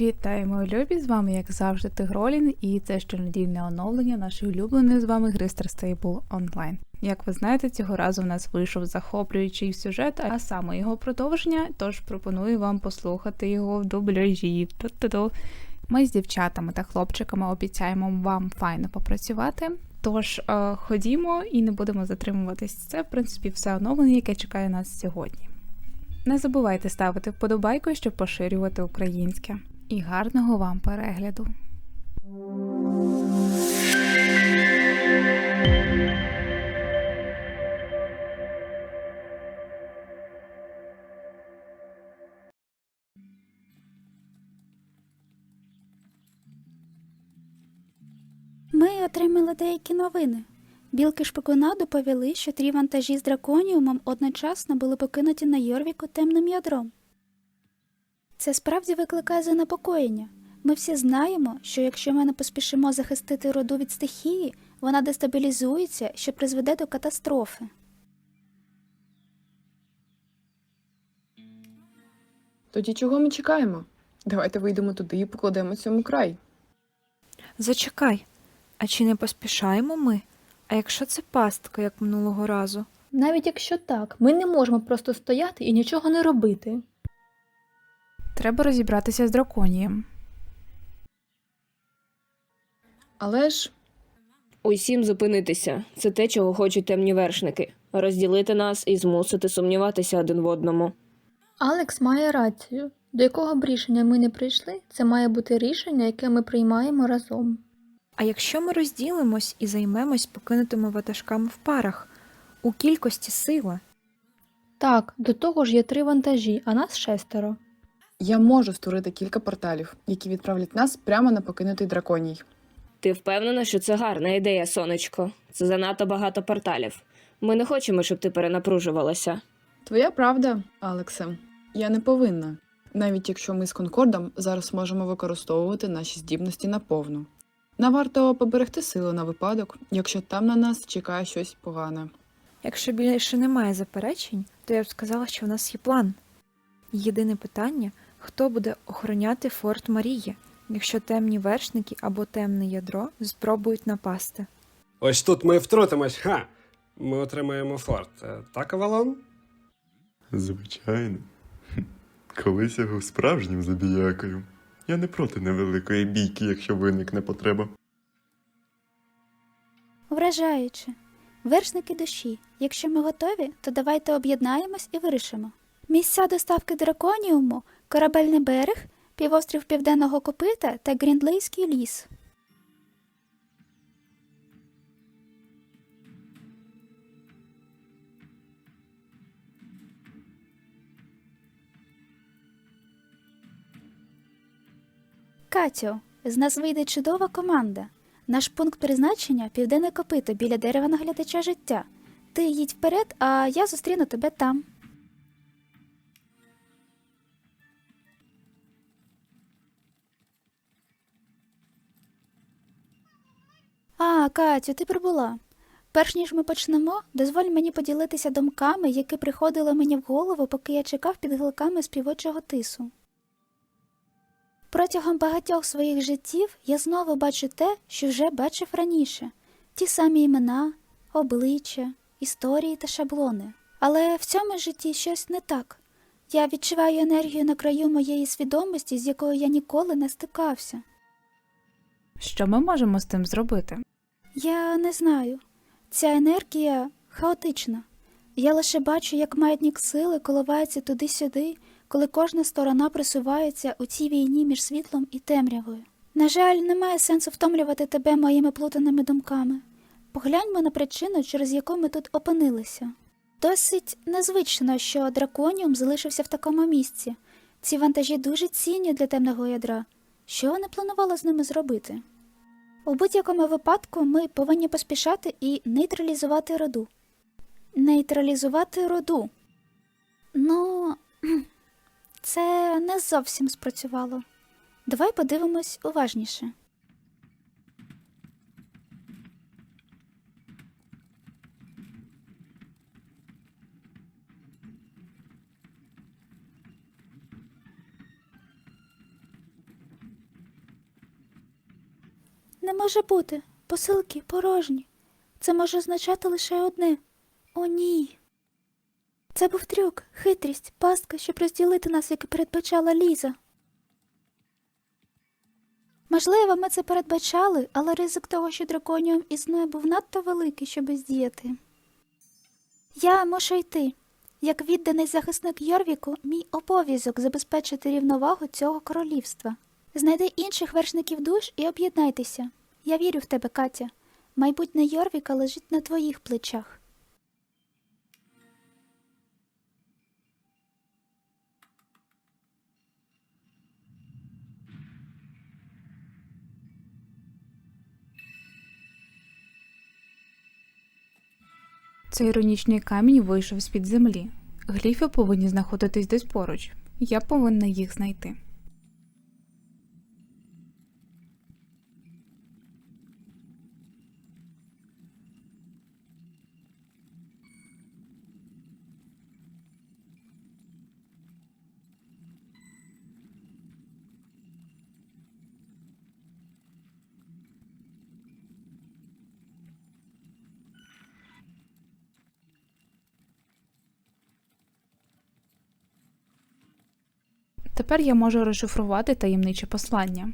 Вітаємо, любі! З вами, як завжди, Тигролін, і це щонедільне оновлення нашої улюбленої з вами гри Star Stable. Як ви знаєте, цього разу в нас вийшов захоплюючий сюжет, а саме його продовження, тож пропоную вам послухати його в дубляжі. Ту-ту-ту. Ми з дівчатами та хлопчиками обіцяємо вам файно попрацювати. Тож е, ходімо і не будемо затримуватись. Це, в принципі, все оновлення, яке чекає нас сьогодні. Не забувайте ставити вподобайку, щоб поширювати українське. І гарного вам перегляду! Ми отримали деякі новини. Білки шпикуна доповіли, що три вантажі з драконіумом одночасно були покинуті на Йорвіку темним ядром. Це справді викликає занепокоєння. Ми всі знаємо, що якщо ми не поспішимо захистити роду від стихії, вона дестабілізується, що призведе до катастрофи. Тоді чого ми чекаємо? Давайте вийдемо туди і покладемо цьому край. Зачекай, а чи не поспішаємо ми? А якщо це пастка, як минулого разу? Навіть якщо так, ми не можемо просто стояти і нічого не робити. Треба розібратися з драконієм. Але ж Усім зупинитися. Це те, чого хочуть темні вершники. Розділити нас і змусити сумніватися один в одному. Алекс має рацію. До якого б рішення ми не прийшли, це має бути рішення, яке ми приймаємо разом. А якщо ми розділимось і займемось покинутими ватажками в парах, у кількості сила, Так, до того ж є три вантажі, а нас шестеро. Я можу створити кілька порталів, які відправлять нас прямо на покинутий драконій. Ти впевнена, що це гарна ідея, сонечко. Це занадто багато порталів. Ми не хочемо, щоб ти перенапружувалася. Твоя правда, Алексе. Я не повинна, навіть якщо ми з Конкордом зараз можемо використовувати наші здібності наповну. Нам варто поберегти сили на випадок, якщо там на нас чекає щось погане. якщо більше немає заперечень, то я б сказала, що в нас є план. Єдине питання хто буде охороняти форт Марії, якщо темні вершники або темне ядро спробують напасти. Ось тут ми втрутимось, ха! Ми отримаємо форт. Е, Так, Авалон? Звичайно. Колись я був справжнім забіякою. Я не проти невеликої бійки, якщо виникне потреба. Вражаюче. Вершники душі. Якщо ми готові, то давайте об'єднаємось і вирішимо. Місця доставки драконіуму, корабельний берег, півострів Південного Копита та Гріндлейський ліс. Катю, з нас вийде чудова команда. Наш пункт призначення південне копито біля дерева наглядача життя. Ти їдь вперед, а я зустріну тебе там. А, Катю, ти прибула. Перш ніж ми почнемо, дозволь мені поділитися думками, які приходили мені в голову, поки я чекав під гілками співочого тису. Протягом багатьох своїх життів я знову бачу те, що вже бачив раніше ті самі імена, обличчя, історії та шаблони. Але в цьому житті щось не так. Я відчуваю енергію на краю моєї свідомості, з якою я ніколи не стикався. Що ми можемо з тим зробити? Я не знаю. Ця енергія хаотична. Я лише бачу, як маятник сили коливається туди-сюди, коли кожна сторона присувається у цій війні між світлом і темрявою. На жаль, немає сенсу втомлювати тебе моїми плутаними думками. Погляньмо на причину, через яку ми тут опинилися. Досить незвично, що драконіум залишився в такому місці. Ці вантажі дуже цінні для темного ядра. Що вони планували з ними зробити? У будь-якому випадку ми повинні поспішати і нейтралізувати роду. Нейтралізувати роду. Ну, це не зовсім спрацювало. Давай подивимось уважніше. Не може бути. Посилки порожні. Це може означати лише одне. О, ні. Це був трюк, хитрість, пастка, щоб розділити нас, як і передбачала Ліза. Можливо, ми це передбачали, але ризик того, що драконіум існує, був надто великий, щоб здіяти. Я мушу йти. Як відданий захисник Йорвіку, мій обов'язок забезпечити рівновагу цього королівства. Знайди інших вершників душ і об'єднайтеся. Я вірю в тебе, Катя. Майбутнє Йорвіка лежить на твоїх плечах. Цей іронічний камінь вийшов з-під землі. Гліфи повинні знаходитись десь поруч. Я повинна їх знайти. Тепер я можу розшифрувати таємниче послання.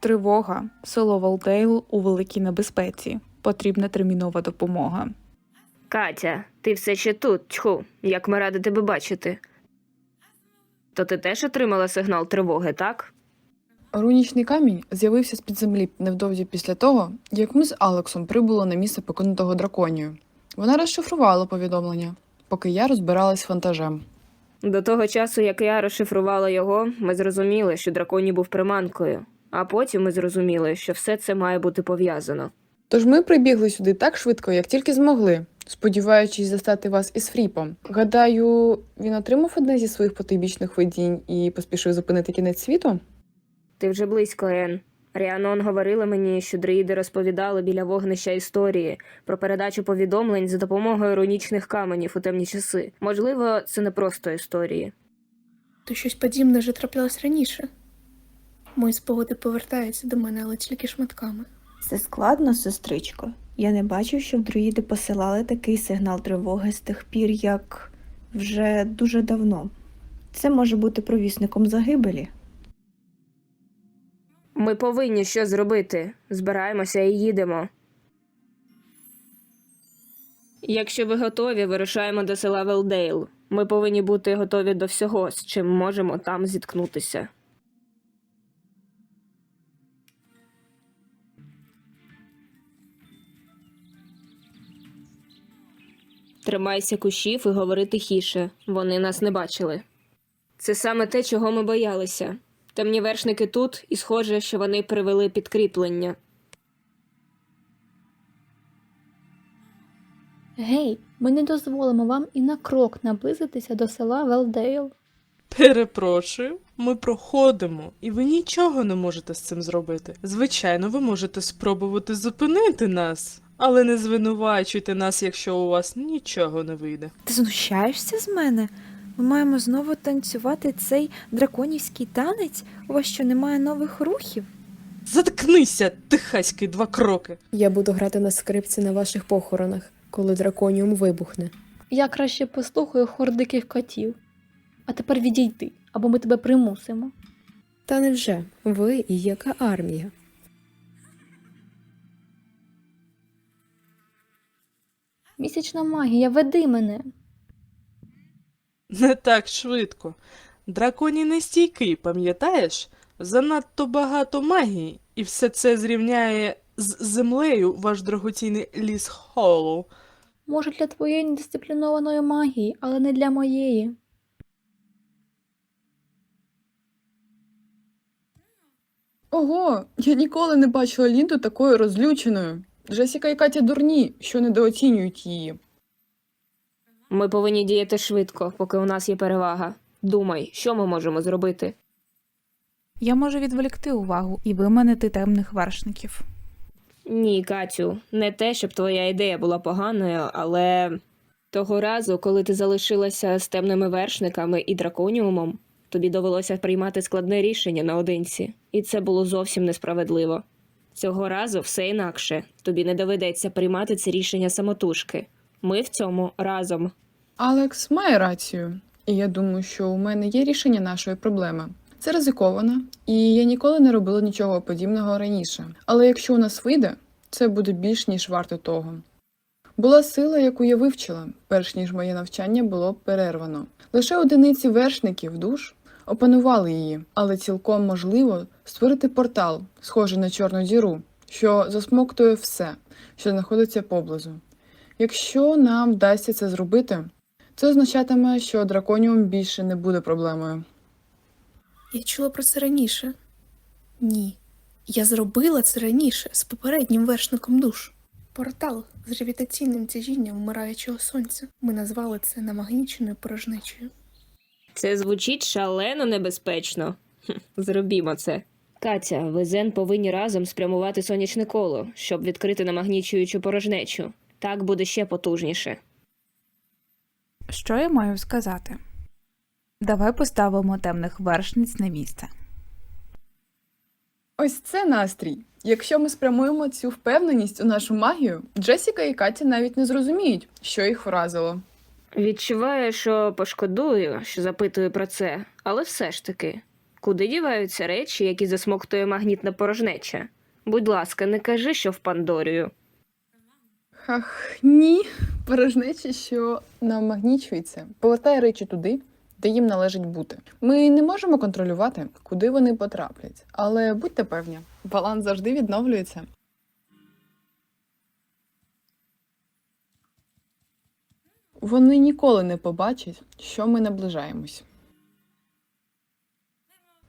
Тривога, село Валдейл у великій небезпеці. Потрібна термінова допомога. Катя, ти все ще тут, тьху, як ми раді тебе бачити. То ти теж отримала сигнал тривоги, так? Рунічний камінь з'явився з-під землі невдовзі після того, як ми з Алексом прибули на місце покинутого драконію. Вона розшифрувала повідомлення, поки я розбиралась з вантажем. До того часу, як я розшифрувала його, ми зрозуміли, що драконій був приманкою, а потім ми зрозуміли, що все це має бути пов'язано. Тож ми прибігли сюди так швидко, як тільки змогли, сподіваючись застати вас із Фріпом. Гадаю, він отримав одне зі своїх потойбічних видінь і поспішив зупинити кінець світу? Ти вже близько, Ен. Ріанон говорила мені, що друїди розповідали біля вогнища історії про передачу повідомлень за допомогою рунічних каменів у темні часи. Можливо, це не просто історії. То щось подібне вже траплялось раніше. Мої спогади повертаються до мене, але тільки шматками. Це складно, сестричко. Я не бачив, щоб друїди посилали такий сигнал тривоги з тих пір, як вже дуже давно. Це може бути провісником загибелі. Ми повинні щось зробити. Збираємося і їдемо. Якщо ви готові, вирушаємо до села Велдейл. Ми повинні бути готові до всього, з чим можемо там зіткнутися. Тримайся кущів і говори тихіше. Вони нас не бачили. Це саме те, чого ми боялися. Темні вершники тут, і схоже, що вони привели підкріплення. Гей, ми не дозволимо вам і на крок наблизитися до села Велдейл. Перепрошую, ми проходимо, і ви нічого не можете з цим зробити. Звичайно, ви можете спробувати зупинити нас, але не звинувачуйте нас, якщо у вас нічого не вийде. Ти знущаєшся з мене? Ми маємо знову танцювати цей драконівський танець? У вас що немає нових рухів? Заткнися, тихаський два кроки. Я буду грати на скрипці на ваших похоронах, коли драконіум вибухне. Я краще послухаю хор диких котів. А тепер відійди, або ми тебе примусимо. Та невже ви і яка армія? Місячна магія, веди мене. Не так швидко. Драконій нестійкий, пам'ятаєш? Занадто багато магії, і все це зрівняє з землею ваш дорогоцінний ліс Холлоу. Може, для твоєї недисциплінованої магії, але не для моєї. Ого, я ніколи не бачила Лінду такою розлюченою. Джесіка і Катя дурні, що недооцінюють її. Ми повинні діяти швидко, поки у нас є перевага. Думай, що ми можемо зробити. Я можу відволікти увагу і виманити темних вершників. Ні, Катю, не те, щоб твоя ідея була поганою, але того разу, коли ти залишилася з темними вершниками і драконіумом, тобі довелося приймати складне рішення наодинці, і це було зовсім несправедливо. Цього разу все інакше. Тобі не доведеться приймати це рішення самотужки. Ми в цьому разом. Алекс має рацію, і я думаю, що у мене є рішення нашої проблеми. Це ризиковано, і я ніколи не робила нічого подібного раніше. Але якщо у нас вийде, це буде більш ніж варто того. Була сила, яку я вивчила, перш ніж моє навчання було перервано. Лише одиниці вершників душ опанували її, але цілком можливо створити портал, схожий на чорну діру, що засмоктує все, що знаходиться поблизу. Якщо нам вдасться це зробити, це означатиме, що драконіум більше не буде проблемою. Я чула про це раніше. Ні. Я зробила це раніше з попереднім вершником душ. Портал з гравітаційним тяжінням вмираючого сонця. Ми назвали це намагніченою порожнечею. Це звучить шалено небезпечно. Хм, зробімо це. Катя, ви Зен повинні разом спрямувати сонячне коло, щоб відкрити намагнічуючу порожнечу. Так буде ще потужніше. Що я маю сказати? Давай поставимо темних вершниць на місце. Ось це настрій. Якщо ми спрямуємо цю впевненість у нашу магію, Джесіка і Катя навіть не зрозуміють, що їх вразило. Відчуваю, що пошкодую, що запитую про це, але все ж таки, куди діваються речі, які засмоктує магнітна порожнеча? Будь ласка, не кажи, що в Пандорію. Ах, ні, порожнечі, що намагнічується, повертає речі туди, де їм належить бути. Ми не можемо контролювати, куди вони потраплять, але будьте певні, баланс завжди відновлюється. Вони ніколи не побачать, що ми наближаємось.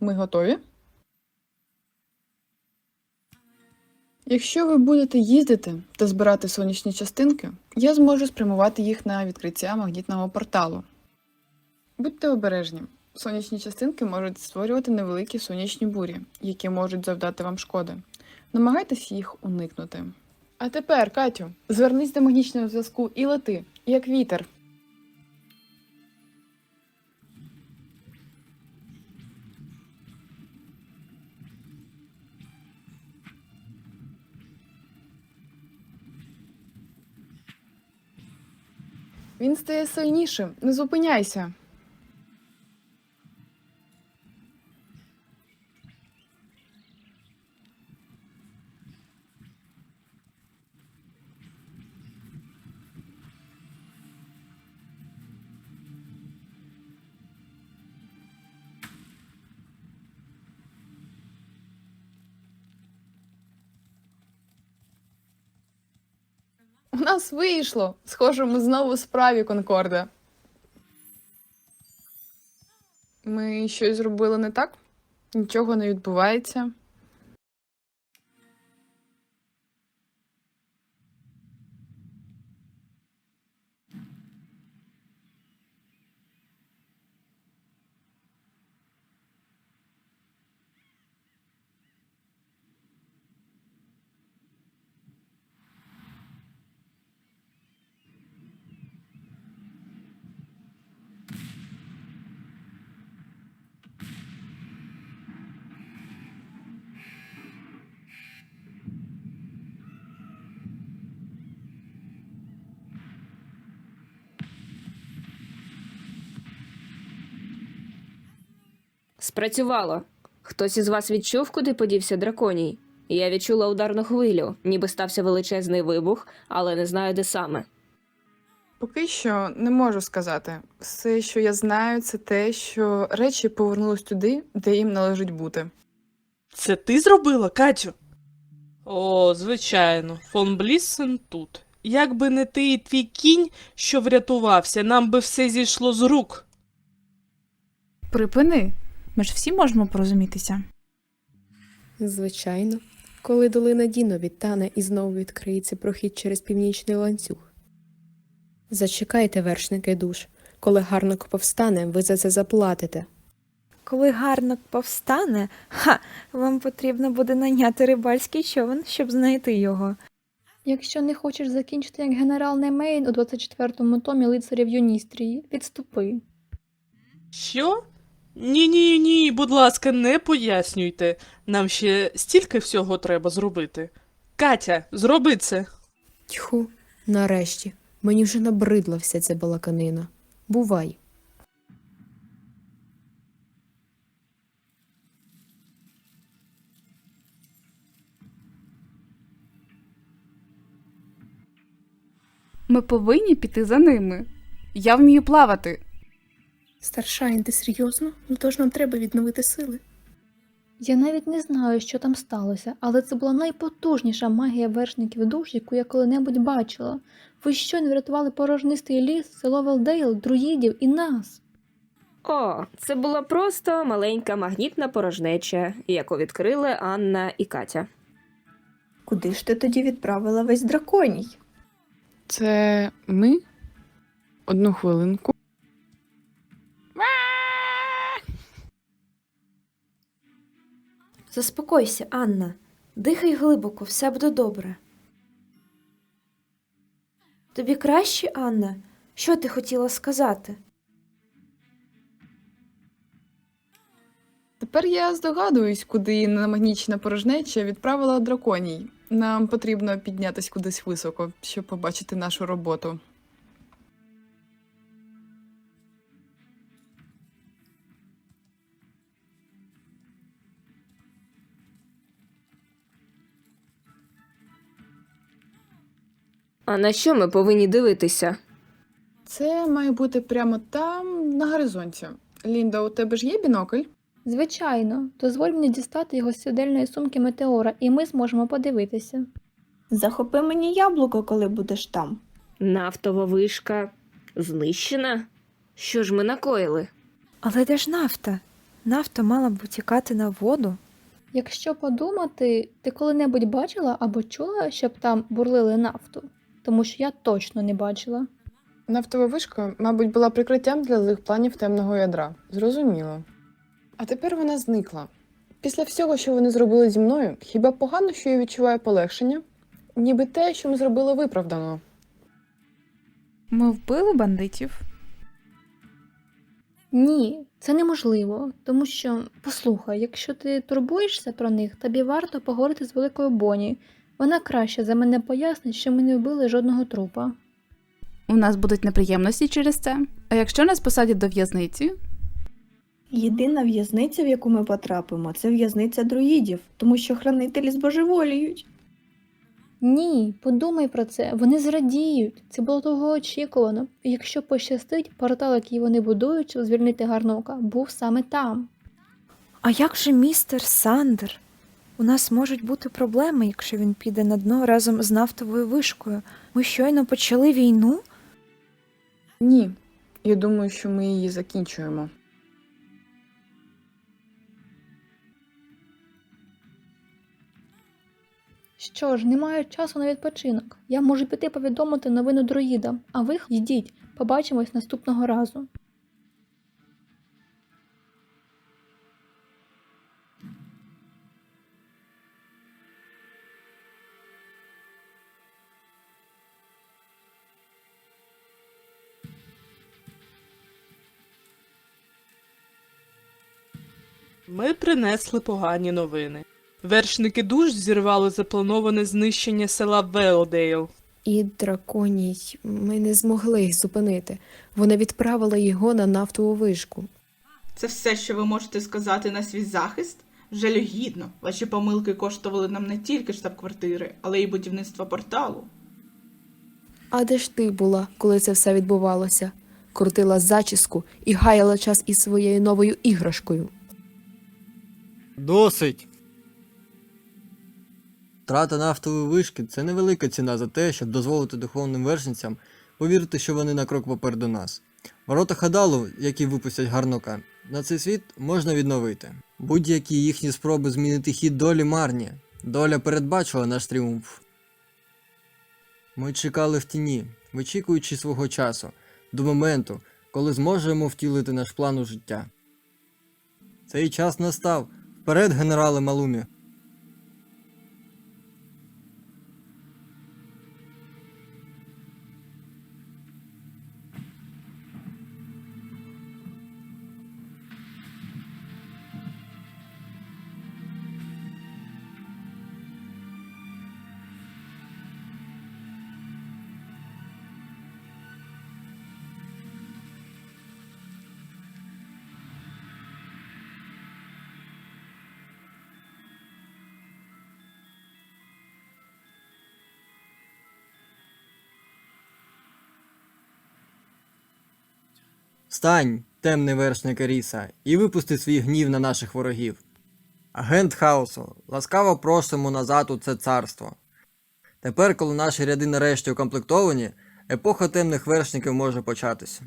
Ми готові? Якщо ви будете їздити та збирати сонячні частинки, я зможу спрямувати їх на відкриття магнітного порталу. Будьте обережні. Сонячні частинки можуть створювати невеликі сонячні бурі, які можуть завдати вам шкоди. Намагайтесь їх уникнути. А тепер, Катю, звернись до магнічного зв'язку і лети, як вітер. Він стає сильнішим. Не зупиняйся. Нас вийшло. Схоже, ми знову справі Конкорда. Ми щось зробили не так? Нічого не відбувається. Спрацювало. Хтось із вас відчув, куди подівся драконій? Я відчула ударну хвилю, ніби стався величезний вибух, але не знаю, де саме. Поки що не можу сказати. Все, що я знаю, це те, що речі повернулись туди, де їм належить бути. Це ти зробила, Катю? О, звичайно, фон Бліссен тут. Якби не ти і твій кінь, що врятувався, нам би все зійшло з рук. Припини. Ми ж всі можемо порозумітися. Звичайно, коли долина Діно відтане і знову відкриється прохід через північний ланцюг. Зачекайте, вершники душ. Коли гарник повстане, ви за це заплатите. Коли гарно повстане, ха, вам потрібно буде найняти рибальський човен, щоб знайти його. Якщо не хочеш закінчити як генерал Немейн у 24-му томі лицарів Юністрії, відступи. Що? Ні, ні, ні, будь ласка, не пояснюйте. Нам ще стільки всього треба зробити. Катя, зроби це. Тьху, нарешті. Мені вже набридла вся ця балаканина. Бувай. Ми повинні піти за ними. Я вмію плавати. Старшайн, ти серйозно? Ну тож нам треба відновити сили. Я навіть не знаю, що там сталося, але це була найпотужніша магія вершників душ, яку я коли-небудь бачила. Ви щойно врятували порожнистий ліс, село Велдейл, друїдів і нас. О, це була просто маленька магнітна порожнеча, яку відкрили Анна і Катя. Куди ж ти тоді відправила весь драконій? Це ми? Одну хвилинку. Заспокойся, Анна. Дихай глибоко, все буде добре. Тобі краще, Анна? Що ти хотіла сказати? Тепер я здогадуюсь, куди намагнічна порожнеча відправила драконій. Нам потрібно піднятись кудись високо, щоб побачити нашу роботу. А на що ми повинні дивитися? Це має бути прямо там, на горизонті. Лінда, у тебе ж є бінокль? Звичайно, дозволь мені дістати його з сідельної сумки метеора, і ми зможемо подивитися. Захопи мені яблуко, коли будеш там. Нафтова вишка знищена? Що ж ми накоїли? Але де ж нафта? Нафта мала б утікати на воду. Якщо подумати, ти коли-небудь бачила або чула, щоб там бурлили нафту? Тому що я точно не бачила. Нафтова вишка, мабуть, була прикриттям для злих планів темного ядра. Зрозуміло. А тепер вона зникла. Після всього, що вони зробили зі мною, хіба погано, що я відчуваю полегшення? Ніби те, що ми зробили виправдано. Ми вбили бандитів. Ні, це неможливо, тому що, послухай, якщо ти турбуєшся про них, тобі варто поговорити з великою Боні. Вона краще за мене пояснить, що ми не вбили жодного трупа. У нас будуть неприємності через це. А якщо нас посадять до в'язниці, Єдина в'язниця, в яку ми потрапимо, це в'язниця друїдів, тому що хранителі збожеволіють. Ні, подумай про це, вони зрадіють. Це було того очікувано. І якщо пощастить, портал, який вони будують, щоб звільнити гарнока, був саме там. А як же містер Сандер? У нас можуть бути проблеми, якщо він піде на дно разом з нафтовою вишкою. Ми щойно почали війну? Ні, я думаю, що ми її закінчуємо. Що ж, немає часу на відпочинок. Я можу піти повідомити новину друїдам, а ви йдіть, побачимось наступного разу. Ми принесли погані новини. Вершники душ зірвали заплановане знищення села Велдейл. І драконій ми не змогли їх зупинити. Вони відправили його на нафтову вишку. Це все, що ви можете сказати на свій захист? Жалюгідно. Ваші помилки коштували нам не тільки штаб-квартири, але й будівництва порталу. А де ж ти була, коли це все відбувалося? Крутила зачіску і гаяла час із своєю новою іграшкою. Досить. Трата нафтової вишки це невелика ціна за те, щоб дозволити духовним вершницям повірити, що вони на крок попереду нас. Ворота Хадалу, які випустять гарнока, на цей світ можна відновити. Будь-які їхні спроби змінити хід долі марні. Доля передбачила наш тріумф. Ми чекали в тіні, вичікуючи свого часу, до моменту, коли зможемо втілити наш план у життя. Цей час настав. Вперед, генерале Малумі. Встань, темний вершник Еріса, і випусти свій гнів на наших ворогів. Агент хаосу, ласкаво просимо назад у це царство. Тепер, коли наші ряди нарешті укомплектовані, епоха темних вершників може початися.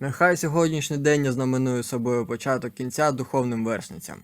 Нехай сьогоднішній день я знаменує собою початок кінця духовним вершницям.